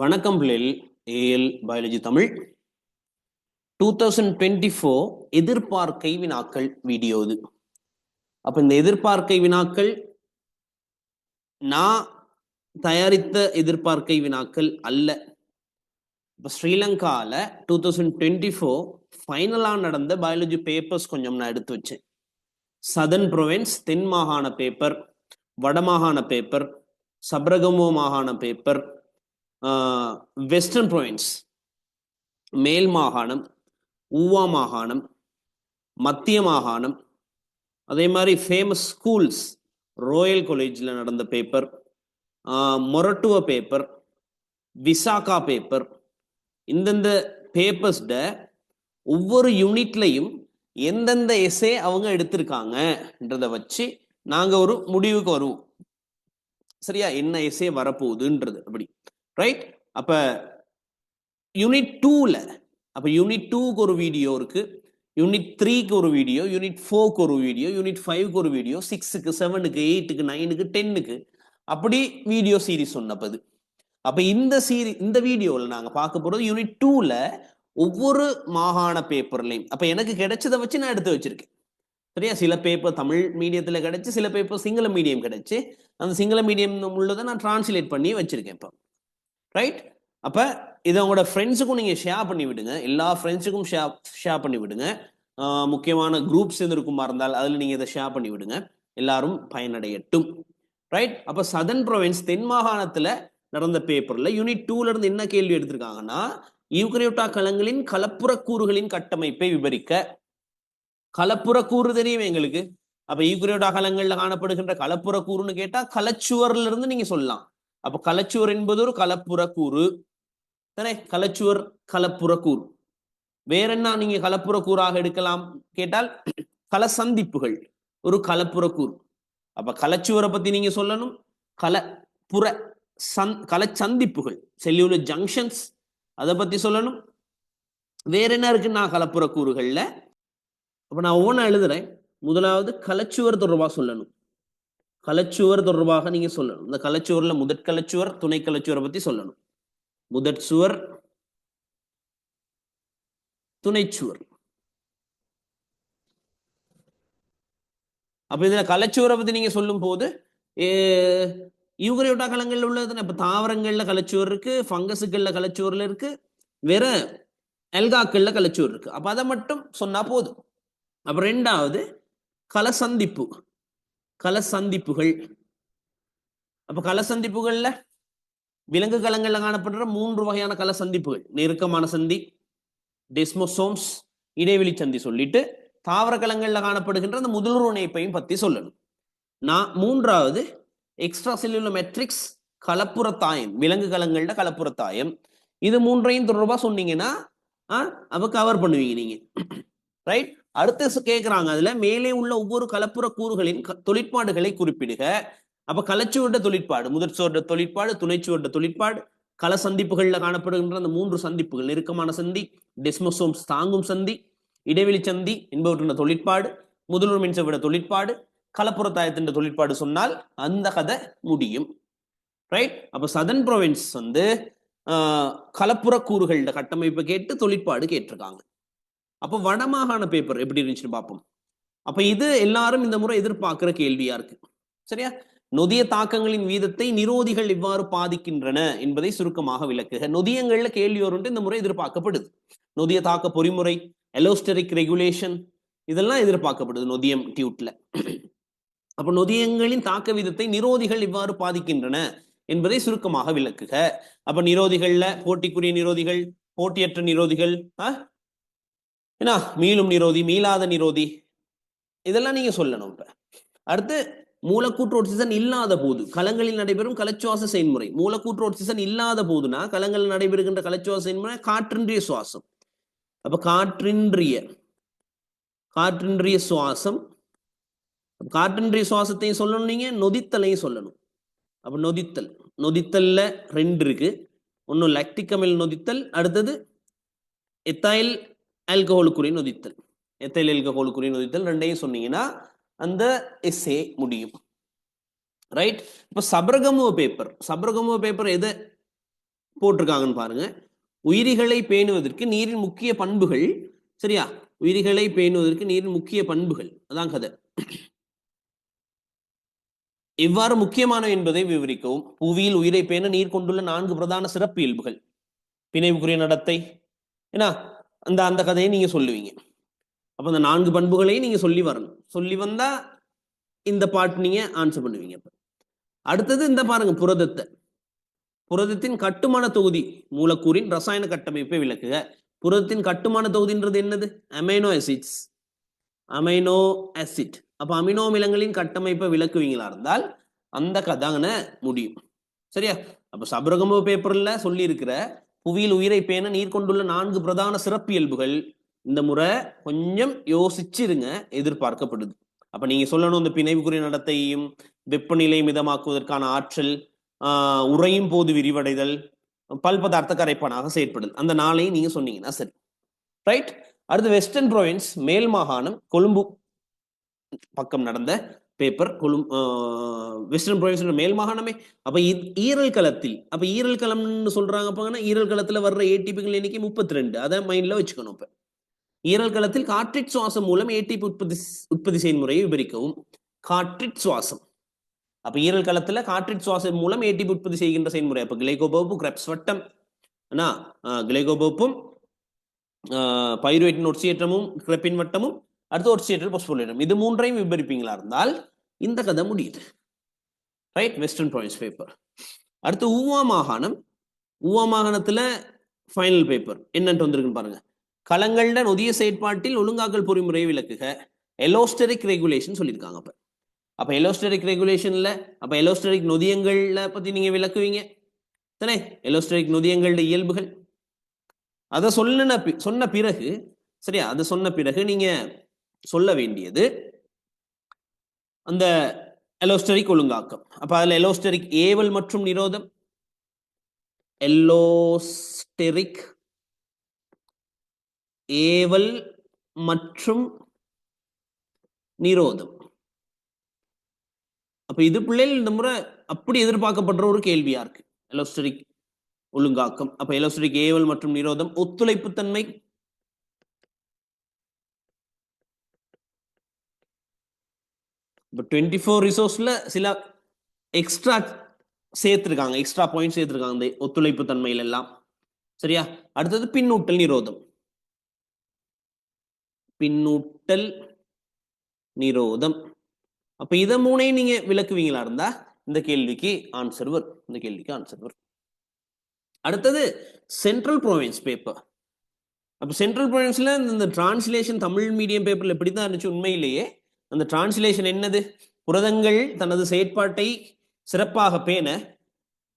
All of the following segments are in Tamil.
வணக்கம் பிள்ளைகள் A L biology Tamil. Two thousand twenty four எதிர்பார்க்கை வினாக்கள் வீடியோ இது. அப்ப இந்த எதிர்பார்க்கை வினாக்கள் நான் தயாரித்த எதிர்பார்க்கை வினாக்கள் அல்ல. இப்போ ஸ்ரீலங்காவில் டூ தௌசண்ட் டுவெண்ட்டி ஃபோர் ஃபைனலாக நடந்த பயாலஜி பேப்பர்ஸ் கொஞ்சம் நான் எடுத்து வச்சேன். சதன் ப்ரொவின்ஸ் தென் மாகாண பேப்பர் வடமாகாண பேப்பர் சப்ரகமோ மாகாண பேப்பர் வெஸ்டர்ன் ப்ரொவின்ஸ் மேல் மாகாணம் ஊவா மாகாணம் மத்திய மாகாணம் அதே மாதிரி ஃபேமஸ் ஸ்கூல்ஸ் ராயல் காலேஜில் நடந்த paper Moratuwa paper Visakha paper இந்தந்த பேப்பர்ஸ்ட ஒவ்வொரு யூனிட்லையும் எந்தெந்த எஸ்ஏ அவங்க எடுத்திருக்காங்கன்றத வச்சு நாங்கள் ஒரு முடிவுக்கு வருவோம். சரியா? என்ன எஸ்ஏ வரப்போகுதுன்றது. அப்படி. ரைட் அப்போ யூனிட் டூவில் அப்போ யூனிட் டூக்கு ஒரு வீடியோ இருக்குது யூனிட் த்ரீக்கு ஒரு வீடியோ யூனிட் ஃபோர்க்கு ஒரு வீடியோ யூனிட் ஃபைவ்க்கு ஒரு வீடியோ சிக்ஸுக்கு செவனுக்கு எயிட்டுக்கு நைனுக்கு டென்னுக்கு அப்படி வீடியோ சீரிஸ் சொன்னப்பது அப்போ இந்த சீரி இந்த வீடியோவில் நாங்கள் பார்க்க போகிறது யூனிட் டூவில் ஒவ்வொரு மாகாண பேப்பர்லையும் அப்போ எனக்கு கிடைச்சதை வச்சு நான் எடுத்து வச்சிருக்கேன். சரியா? சில பேப்பர் தமிழ் மீடியத்தில் கிடச்சி சில பேப்பர் சிங்கள மீடியம் கிடச்சி. அந்த சிங்கள மீடியம் உள்ளதை நான் டிரான்ஸ்லேட் பண்ணி வச்சிருக்கேன் இப்போ. ரைட் அப்ப இதை உங்களோட ஃப்ரெண்ட்ஸுக்கும் நீங்க ஷேர் பண்ணி விடுங்க. எல்லா ஃப்ரெண்ட்ஸுக்கும் ஷேர் ஷேர் பண்ணி விடுங்க. முக்கியமான குரூப்ஸ் இருக்குமா இருந்தால் அதில் நீங்க இதை ஷேர் பண்ணி விடுங்க. எல்லாரும் பயனடையட்டும். ரைட் அப்ப சதன் ப்ரொவின்ஸ் தென் மாகாணத்துல நடந்த பேப்பர்ல யூனிட் டூல இருந்து என்ன கேள்வி எடுத்திருக்காங்கன்னா யூக்ரியோட்டா களங்களின் கலப்புற கூறுகளின் கட்டமைப்பை விவரிக்க. கலப்புற கூறு தெரியும் எங்களுக்கு? அப்ப யூக்ரியோட்டா கலங்களில் காணப்படுகின்ற கலப்புற கூறுன்னு கேட்டா கலச்சுவர்ல இருந்து நீங்க சொல்லலாம். அப்ப கலச்சுவர் என்பது ஒரு கலப்புற கூறு தானே? கலச்சுவர் கலப்புற கூறு வேற என்ன நீங்க கலப்புற கூறாக எடுக்கலாம்? கேட்டால் கல சந்திப்புகள் ஒரு கலப்புற கூறு அப்ப கலச்சுவரை பத்தி நீங்க சொல்லணும். புற சந் கலச்சந்திப்புகள் செல்லுலர் ஜங்ஷன்ஸ் அதை பத்தி சொல்லணும். வேற என்ன இருக்குன்னா கலப்புற கூறுகள்ல அப்ப நான் ஒவ்வொன்றா எழுதுறேன். முதலாவது கலச்சுவர் தொடர்பா சொல்லணும். கலச்சுவர் தொடர்பாக நீங்க சொல்லணும். இந்த கலச்சுவர்ல முதற் கலச்சுவர் துணை கலச்சுவரை பத்தி சொல்லணும். முதற் சுவர் துணைச்சுவர். அப்ப இதுல கலச்சுவரை பத்தி நீங்க சொல்லும் போது யூகரியோட்டா கலங்கள்ல உள்ளது இப்ப தாவரங்கள்ல கலச்சுவர் இருக்கு ஃபங்கஸுகள்ல கலச்சுவர்ல இருக்கு வேற எல்காக்கள்ல கலச்சுவர் இருக்கு. அப்ப அதை மட்டும் சொன்னா போதும். அப்ப ரெண்டாவது கலசந்திப்பு. கலசந்திப்புகள். அப்ப கலசந்திப்புகள்ல விலங்கு களங்கள்ல காணப்படுற மூன்று வகையான கலசந்திப்புகள். நெருக்கமான சந்தி டெஸ்மோசோம்ஸ் இடைவெளி சந்தி சொல்லிட்டு தாவர களங்கள்ல காணப்படுகின்ற அந்த முதல்வர் இணைப்பையும் பத்தி சொல்லணும். நான் மூன்றாவது எக்ஸ்ட்ரா செல்லுலர் மெட்ரிக்ஸ் கலப்புறத்தாயம் விலங்கு களங்கள்ல கலப்புறத்தாயம் இது மூன்றையும் தொடர்பா சொன்னீங்கன்னா அப்ப கவர் பண்ணுவீங்க நீங்க. ரைட் அடுத்து கேட்கிறாங்க அதுல மேலே உள்ள ஒவ்வொரு கலப்புற கூறுகளின் தொழிற்பாடுகளை குறிப்பிடுக. அப்ப கலச்சுவட்ட தொழிற்பாடு முதற் சுவட்ட தொழிற்பாடு துணைச்சுவர்ட தொழிற்பாடு கல சந்திப்புகள்ல காணப்படுகின்ற அந்த மூன்று சந்திப்புகள் நெருக்கமான சந்தி டெஸ்மோசோம்ஸ் தாங்கும் சந்தி இடைவெளி சந்தி என்பவற்றின் தொழிற்பாடு முதல்வர் மின்சவிட தொழிற்பாடு கலப்புறத்தாயத்தின் தொழிற்பாடு சொன்னால் அந்த கதை முடியும். ரைட் அப்ப சதன் ப்ரொவின்ஸ் வந்து கலப்புற கூறுகளோட கட்டமைப்பை கேட்டு தொழிற்பாடு கேட்டிருக்காங்க. அப்போ வடமாகாண பேப்பர் எப்படி இருந்துச்சுன்னு பார்ப்போம். அப்ப இது எல்லாரும் இந்த முறை எதிர்பார்க்கிற கேள்வியா இருக்கு. சரியா? நொதிய தாக்கங்களின் வீதத்தை நிரோதிகள் இவ்வாறு பாதிக்கின்றன என்பதை சுருக்கமாக விளக்குக. நொதியங்கள்ல கேள்வி வரும்ட்டு இந்த முறை எதிர்பார்க்கப்படுது. நொதிய தாக்க பொறிமுறை எலோஸ்டரிக் ரெகுலேஷன் இதெல்லாம் எதிர்பார்க்கப்படுது நொதியம் டியூட்ல. அப்ப நொதியங்களின் தாக்க வீதத்தை நிரோதிகள் இவ்வாறு பாதிக்கின்றன என்பதை சுருக்கமாக விளக்குக. அப்ப நிரோதிகள்ல போட்டிக்குரிய நிரோதிகள் போட்டியற்ற நிரோதிகள் என்ன மீளும் நிரோதி மீளாத நிரோதி. இதெல்லாம் நீங்க சொல்லணும் இப்ப. அடுத்து மூலக்கூற்று ஒட்சிசன் இல்லாத போது களங்களில் நடைபெறும் கலச்சுவாச செயல்முறை மூலக்கூற்று ஒட்சிசன் இல்லாத போதுனா களங்களில் நடைபெறுகின்ற கலச்சுவாச செயல்முறை காற்றின்றிய சுவாசம். அப்ப காற்றின்றிய காற்றின்றிய சுவாசம் காற்றின்றிய சுவாசத்தையும் சொல்லணும் நீங்க நொதித்தலையும் சொல்லணும். அப்ப நொதித்தல். நொதித்தல்ல ரெண்டு இருக்கு. ஒன்னும் லக்டிகமில் நொதித்தல் அடுத்தது எத்தாயில் ஆல்கஹோலுக்குரிய நொதித்தல். எத்தைல் ஆல்கஹோலுக்குரிய நொதித்தல்? ரெண்டையும் சொன்னீங்கன்னா அந்த எஸ்ஏ முடியும். ரைட் இப்போ சபரகமுவ பேப்பர் சபரகமுவ பேப்பர் எதை போட்டிருக்காங்கன்னு பாருங்க. உயிரிகளை பேணுவதற்கு நீரின் முக்கிய பண்புகள். சரியா? உயிரிகளை பேணுவதற்கு நீரின் முக்கிய பண்புகள். அதான் கதை. எவ்வாறு முக்கியமானவை என்பதை விவரிக்கவும். புவியில் உயிரை பேண நீர் கொண்டுள்ள நான்கு பிரதான சிறப்பு இயல்புகள். பிணைவுக்குரிய நடத்தை. ஏன்னா அந்த அந்த கதையை நீங்க சொல்லுவீங்க. அப்ப அந்த நான்கு பண்புகளையும் நீங்க சொல்லி வரணும். சொல்லி வந்தா இந்த பாட்டு நீங்க ஆன்சர் பண்ணுவீங்க அப்ப. அடுத்தது இந்த பாருங்க புரதத்தை. புரதத்தின் கட்டுமான தொகுதி மூலக்கூறின் ரசாயன கட்டமைப்பை விளக்குக. புரதத்தின் கட்டுமான தொகுதின்றது என்னது? அமைனோ அசிட்ஸ் அமைனோ அசிட் அப்ப அமினோ அமிலங்களின் கட்டமைப்பை விளக்குவீங்களா இருந்தால் அந்த கதாங்கன முடியும். சரியா? அப்ப சபரகம பேப்பர்ல சொல்லி இருக்கிற புவியில் உயிரை பேண நீர் கொண்டுள்ள நான்கு பிரதான சிறப்பியல்புகள். இந்த முறை கொஞ்சம் யோசிச்சிருங்க எதிர்பார்க்கப்படுது. அப்ப நீங்க சொல்லணும் இந்த பிணைவுக்குரிய நடத்தையும் வெப்பநிலை மிதமாக்குவதற்கான ஆற்றல் ஆஹ் உறையும் போது விரிவடைதல் பல் பதார்த்த கரைப்பானாக செயற்படுதல். அந்த நாளையும் நீங்க சொன்னீங்கன்னா சரி. ரைட் அடுத்து வெஸ்டர்ன் ப்ரொவின்ஸ் மேல் மாகாணம் கொழும்பு பக்கம் நடந்த பேப்பர் கொழும் வெஸ்டர்ன் ப்ரோவின்ஸ் மேல் மாகாணமே. அப்போ ஈரல் களத்தில் அப்போ ஈரல் களம்னு சொல்றாங்க அப்பங்கன்னா ஈரல் களத்தில் வர்ற ஏடிபிகள் எண்ணிக்கை முப்பத்தி ரெண்டு அதை மைண்ட்ல வச்சுக்கணும் இப்போ. ஈரல் களத்தில் காற்றிட் சுவாசம் மூலம் ஏடிபி உற்பத்தி உற்பத்தி செயல்முறையை விவரிக்கவும். காற்றிட் சுவாசம். அப்போ ஈரல் களத்தில் காற்றிட் சுவாசம் மூலம் ஏடிபி உற்பத்தி செய்கின்ற செயல்முறை அப்போ கிளைகோபோப்பு கிரெப்ஸ் வட்டம். என்ன கிளைகோபோப்பும் பைரோட்டின் ஒட்சியேற்றமும் கிரெப்பின் வட்டமும் அடுத்து ஒரு ஒட்சியேற்றல் பொஸ்போலேட்டம் இது மூன்றையும் விவரிப்பீங்களா இருந்தால் இந்த கதை முடியுது. ரைட் வெஸ்டர்ன் ப்ராவின்ஸ் பேப்பர் அடுத்து ஊவா மாகாணம். ஊவா மாகாணத்துல ஃபைனல் பேப்பர் என்னன்ட்டு வந்திருக்குன்னு பாருங்க. களங்கள்ட நொதிய செயற்பாட்டில் ஒழுங்காக்கல் பொறிமுறையை விளக்குக. எலோஸ்டரிக் ரெகுலேஷன் சொல்லியிருக்காங்க அப்ப. அப்ப எலோஸ்டரிக் ரெகுலேஷன்ல அப்ப எலோஸ்டரிக் நொதியங்கள்ல பத்தி நீங்க விளக்குவீங்க. தானே? எலோஸ்டரிக் நொதியங்களோட இயல்புகள். அதை சொன்ன பி- சொன்ன பிறகு சரியா? அதை சொன்ன பிறகு நீங்க சொல்ல வேண்டியது. அந்த எலோஸ்டரிக் ஒழுங்காக்கம். அப்ப அதுல எலோஸ்டரிக் ஏவல் மற்றும் நிரோதம். எல்லோஸ்டெரிக் ஏவல் மற்றும் நிரோதம். அப்ப இது பிள்ளைகள் இந்த முறை அப்படி எதிர்பார்க்கப்படுற ஒரு கேள்வியா இருக்கு. எலோஸ்டரிக் ஒழுங்காக்கம். அப்ப எலோஸ்டரிக் ஏவல் மற்றும் நிரோதம். ஒத்துழைப்பு இப்போ டுவெண்ட்டி ஃபோர் ரிசோர்ஸில் சில எக்ஸ்ட்ரா சேர்த்துருக்காங்க எக்ஸ்ட்ரா பாயிண்ட் சேர்த்துருக்காங்க இந்த ஒத்துழைப்பு தன்மையில எல்லாம் சரியா? அடுத்தது பின்னூட்டல் நிரோதம். பின்னூட்டல் நிரோதம். அப்ப இத மூணையும் நீங்க விளக்குவீங்களா இருந்தா? இந்த கேள்விக்கு ஆன்சர் வரும். இந்த கேள்விக்கு ஆன்சர் வரும். அடுத்தது சென்ட்ரல் ப்ரொவின்ஸ் பேப்பர் அப்ப சென்ட்ரல் ப்ரொவின்ஸ்ல இந்த டிரான்ஸ்லேஷன் தமிழ் மீடியம் பேப்பர்ல எப்படி தான் இருந்துச்சு உண்மையிலேயே. அந்த டிரான்ஸ்லேஷன் என்னது? புரதங்கள் தனது செயற்பாட்டை சிறப்பாக பேண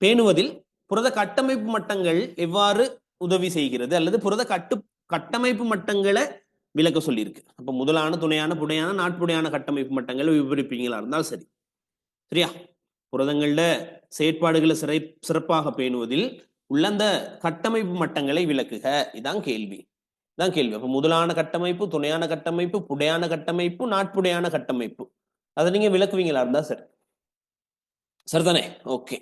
பேணுவதில் புரத கட்டமைப்பு மட்டங்கள் எவ்வாறு உதவி செய்கிறது? அல்லது புரத கட்டு கட்டமைப்பு மட்டங்களை விளக்க சொல்லியிருக்கு. அப்ப முதலான துணையான புடையான நாட்புடையான கட்டமைப்பு மட்டங்கள் விவரிப்பீங்களா இருந்தால் சரி. சரியா? புரதங்கள செயற்பாடுகளை சிறை சிறப்பாக பேணுவதில் உள்ள அந்த கட்டமைப்பு மட்டங்களை விளக்குக. இதான் கேள்வி. தான் கேள்வி. அப்போ முதலான கட்டமைப்பு துணையான கட்டமைப்பு புடையான கட்டமைப்பு நாட்புடையான கட்டமைப்பு. அதை நீங்க விளக்குவீங்களா இருந்தா சரி. சரிதானே? ஓகே.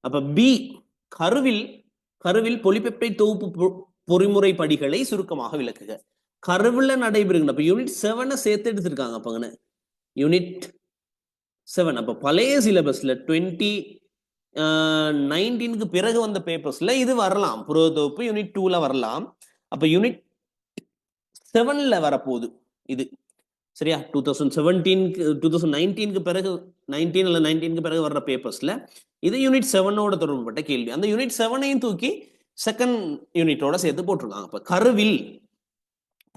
அப்ப பி கருவில் கருவில் பொலிபெப்டை தொகுப்பு பொ- பொறிமுறை படிகளை சுருக்கமாக விளக்குக. கருவில் நடைபெறுகின்ற அப்ப யூனிட் செவனை சேர்த்து எடுத்திருக்காங்க அப்பங்கன்னு யூனிட் செவன் அப்ப பழைய சிலபஸ்ல டுவெண்ட்டி நைன்டீனுக்கு பிறகு வந்த பேப்பர்ஸ்ல இது வரலாம். புரோ தொகுப்பு யூனிட் டூல வரலாம். அப்ப யூனிட் செவன்ல வரப்போகுது இது. சரியா? டூ தௌசண்ட் செவன்டீனுக்கு டூ தௌசண்ட் நைன்டீனுக்கு பிறகு நைன்டீன் இல்லை நைன்டீனுக்கு பிறகு வர்ற பேப்பர்ஸ்ல இது யூனிட் செவனோட தொடர்புபட்ட கேள்வி. அந்த யூனிட் செவனையும் தூக்கி செகண்ட் யூனிட்டோட சேர்த்து போட்டிருக்காங்க. அப்ப கருவில்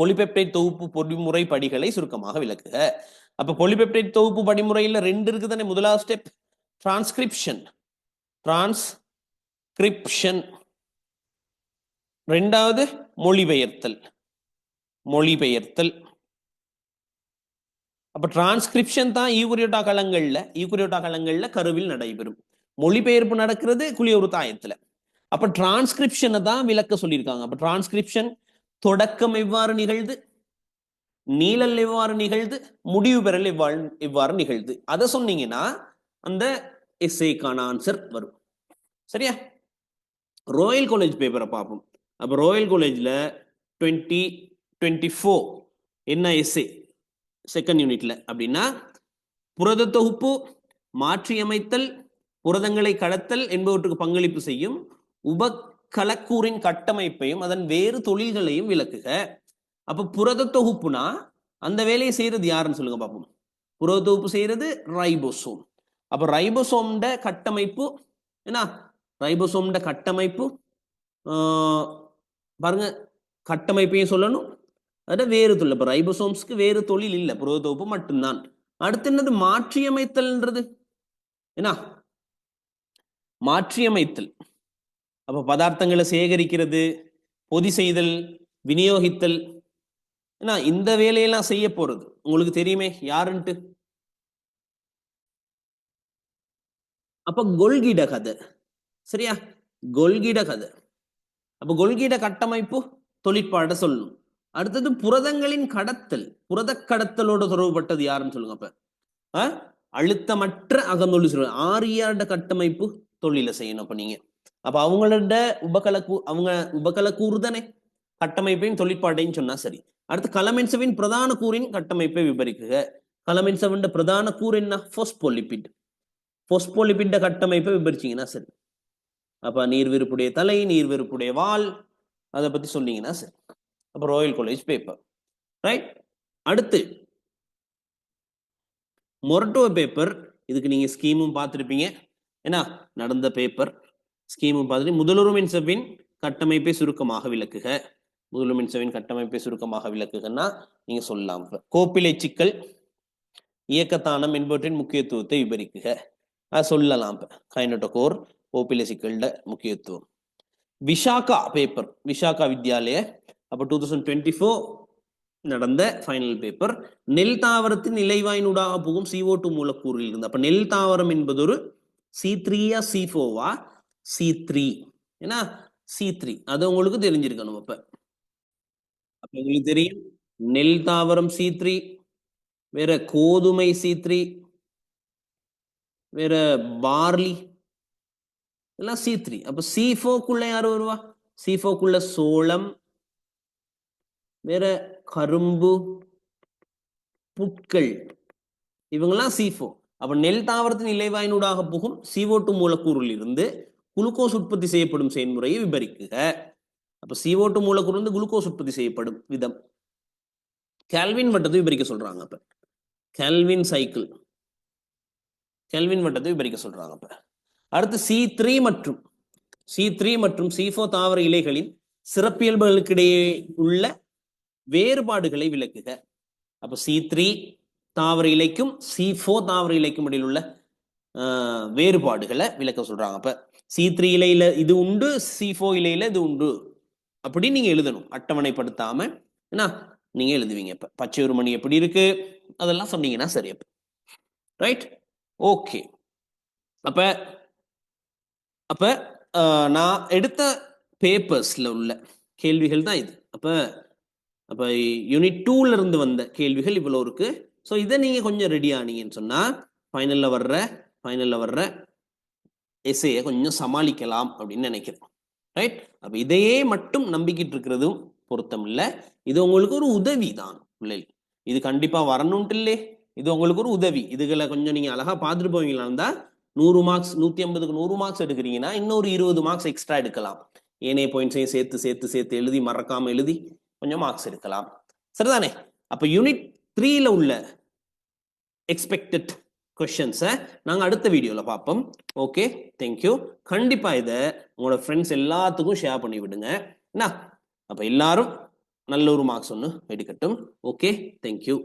பொலிபெப்டைட் தொகுப்பு பொறிமுறை படிகளை சுருக்கமாக விளக்குக. அப்ப பொலிபெப்டைட் தொகுப்பு படிமுறையில ரெண்டு இருக்கு தானே முதலாவது ஸ்டெப் டிரான்ஸ்கிரிப்ஷன் டிரான்ஸ்கிரிப்ஷன் ரெண்டாவது மொழிபெயர்த்தல். மொழிபெயர்த்தல். அப்ப டிரான்ஸ்கிரிப்ஷன் தான் ஈகுரியோட்டா களங்கள்ல ஈகுரியோட்டா களங்கள்ல கருவில் நடைபெறும். மொழிபெயர்ப்பு நடக்கிறது குளியொரு தாயத்துல. அப்ப டிரான்ஸ்கிரிப்ஷனை தான் விளக்க சொல்லியிருக்காங்க. அப்ப டிரான்ஸ்கிரிப்ஷன் தொடக்கம் எவ்வாறு நிகழ்து நீளல் எவ்வாறு நிகழ்து முடிவு பெறல் எவ்வாறு எவ்வாறு நிகழ்து அதை சொன்னீங்கன்னா அந்த எஸ்ஏக்கான ஆன்சர் வரும். சரியா? ராயல் காலேஜ் பேப்பரை பார்ப்போம். அப்போ ராயல் காலேஜில் டுவெண்ட்டி டுவெண்ட்டி ஃபோர் என்ன எஸ்ஏ செகண்ட் யூனிட்ல அப்படின்னா புரத தொகுப்பு மாற்றியமைத்தல் புரதங்களை கடத்தல் என்பவற்றுக்கு பங்களிப்பு செய்யும் உப கலக்கூரின் கட்டமைப்பையும் அதன் வேறு தொழில்களையும் விளக்குக. அப்ப புரத தொகுப்புனா அந்த வேலையை செய்யறது யாருன்னு சொல்லுங்க பார்ப்போம் புரத தொகுப்பு செய்யறது ரைபோசோம். அப்ப ரைபோசோம்ட கட்டமைப்பு என்ன? ரைபோசோம்ட கட்டமைப்பு பாருங்க கட்டமைப்பையும் சொல்லணும். அதாவது வேறு தொழில். இப்போ ரைபோசோம்ஸ்க்கு வேறு தொழில் இல்லை. புரத தொகுப்பு மட்டும்தான். அடுத்து என்னது? மாற்றியமைத்தல்ன்றது. என்ன மாற்றியமைத்தல். அப்ப பதார்த்தங்களை சேகரிக்கிறது பொதி செய்தல் விநியோகித்தல். என்ன இந்த வேலையெல்லாம் செய்ய போறது. உங்களுக்கு தெரியுமே யாருன்ட்டு? அப்ப கொள்கிட கதை சரியா? கொள்கிட கதை அப்ப கொள்கிட கட்டமைப்பு தொழிற்பாட சொல்லணும் அடுத்தது புரதங்களின் கடத்தல். புரத கடத்தலோட தொடர்புபட்டது யாருன்னு சொல்லுங்க அப்ப. அழுத்தமற்ற அகந்தொழில் சொல்லுவாங்க ஆரியாட கட்டமைப்பு தொழிலை செய்யணும் அப்ப நீங்க. அப்ப அவங்களோட உபகலக்கூ அவங்க உபகல தானே கட்டமைப்பையும் தொழிற்பாட்டையும் சொன்னா சரி. அடுத்து கலமென்சவின் பிரதான கூறின் கட்டமைப்பை விபரிக்குக கலமென்சவின் பிரதான கூறு என்ன? போஸ்போலிபிட் ஃபோஸ்போலிபிட்ட கட்டமைப்பை விபரிச்சிங்கன்னா சரி. அப்ப நீர்விருப்புடைய தலை நீர்விருப்புடைய வால் அதை பத்தி சொன்னீங்கன்னா சரி. அப்போ ராயல் காலேஜ் பேப்பர் ரைட் அடுத்து மொரட்டோ பேப்பர் இதுக்கு நீங்க ஸ்கீமும் பார்த்துருப்பீங்க. ஏன்னா நடந்த பேப்பர் ஸ்கீமும் பார்த்துட்டு முதலுரிமின் சபின் கட்டமைப்பை சுருக்கமாக விளக்குக. முதலுரிமின் சபின் கட்டமைப்பை சுருக்கமாக விளக்குகன்னா நீங்க சொல்லலாம். கோப்பிலை சிக்கல் இயக்கத்தானம் என்பவற்றின் முக்கியத்துவத்தை விவரிக்குக அது சொல்லலாம் இப்ப. கைனட்டோகோர் கோப்பிலை முக்கியத்துவம். விஷாகா பேப்பர் விஷாகா வித்யாலய அப்ப டூ தௌசண்ட் டுவெண்ட்டி ஃபோர் நடந்த ஃபைனல் பேப்பர் நெல் தாவரத்தின் இலைவாயினூடாக போகும் CO2 டூ மூலக்கூறில் இருந்து. அப்ப நெல் தாவரம் என்பது ஒரு சி த்ரீயா சி ஃபோவா சி த்ரீ ஏன்னா சி த்ரீ அது உங்களுக்கு தெரிஞ்சிருக்கணும் அப்ப. அப்ப உங்களுக்கு தெரியும் நெல் தாவரம் சி த்ரீ வேற கோதுமை சி த்ரீ வேற பார்லி எல்லாம் சி த்ரீ அப்போ சி ஃபோக்குள்ள யார் வருவா? சி ஃபோக்குள்ள சோளம் வேற கரும்பு புட்கள். இவங்கெல்லாம் சீஃபோ அப்போ நெல் தாவரத்தின் இலைவாயினூடாக போகும். CO2 டூ மூலக்கூறில் இருந்து குளுக்கோஸ் உற்பத்தி செய்யப்படும் செயல்முறையை விபரிக்குக. அப்போ சிஓ டூ மூலக்கூறு வந்து குளுக்கோஸ் உற்பத்தி செய்யப்படும் விதம். கேல்வின் வட்டத்தை விபரிக்க சொல்றாங்க அப்ப. கேல்வின் சைக்கிள் கேல்வின் வட்டத்தை விபரிக்க சொல்றாங்க அப்ப. அடுத்து சி த்ரீ மற்றும் சி த்ரீ மற்றும் சி ஃபோர் தாவர இலைகளின் சிறப்பியல்புகளுக்கிடையே உள்ள வேறுபாடுகளை விளக்குக. அப்ப சி த்ரீ தாவர இலைக்கும் சி ஃபோர் தாவர இலைக்கும் இடையில் உள்ள வேறுபாடுகளை விளக்க சொல்றாங்க. அப்ப சி த்ரீ இலையில இது உண்டு சி ஃபோர் இலையில இது உண்டு. அப்படி நீங்க எழுதணும். அட்டவணைப்படுத்தாம என்ன? நீங்க எழுதுவீங்க. இப்ப பச்சை ஒரு மணி எப்படி இருக்கு? அதெல்லாம் சொன்னீங்கன்னா சரி அப்ப. ரைட் ஓகே அப்ப அப்ப நான் எடுத்த பேப்பர்ஸ்ல உள்ள கேள்விகள் தான் இது. அப்ப அப்ப யூனிட் டூல இருந்து வந்த கேள்விகள் இவ்வளவு இருக்கு. ஸோ இதை நீங்க கொஞ்சம் ரெடி ஆனீங்கன்னு சொன்னா ஃபைனல்ல வர்ற ஃபைனல்ல வர்ற எஸ்ஏயை கொஞ்சம் சமாளிக்கலாம் அப்படின்னு நினைக்கிறோம். ரைட் அப்ப இதையே மட்டும் நம்பிக்கிட்டு இருக்கிறதும் பொருத்தம் இல்லை இது உங்களுக்கு ஒரு உதவி தான் பிள்ளைகள். இது கண்டிப்பா வரணும்ட்டு இல்லையே இது உங்களுக்கு ஒரு உதவி. இதுகளை கொஞ்சம் நீங்க அழகா பார்த்துட்டு போவீங்களா இருந்தா நூறு மார்க்ஸ் நூத்தி ஐம்பதுக்கு நூறு மார்க்ஸ் எடுக்கிறீங்கன்னா இன்னொரு இருபது மார்க்ஸ் எக்ஸ்ட்ரா எடுக்கலாம். ஏனைய பாயிண்ட்ஸையும் சேர்த்து சேர்த்து சேர்த்து எழுதி மறக்காம எழுதி கொஞ்சம் மார்க்ஸ் எடுக்கலாம். சரிதானே? அப்ப யூனிட் த்ரீல உள்ள எக்ஸ்பெக்டட் கொஷின்ஸை நாங்கள் அடுத்த வீடியோவில் பார்ப்போம். ஓகே தேங்க்யூ கண்டிப்பாக இதை உங்களோட ஃப்ரெண்ட்ஸ் எல்லாத்துக்கும் ஷேர் பண்ணி விடுங்க. என்ன? அப்போ எல்லாரும் நல்ல ஒரு மார்க்ஸ் ஒன்று எடுக்கட்டும். Okay thank you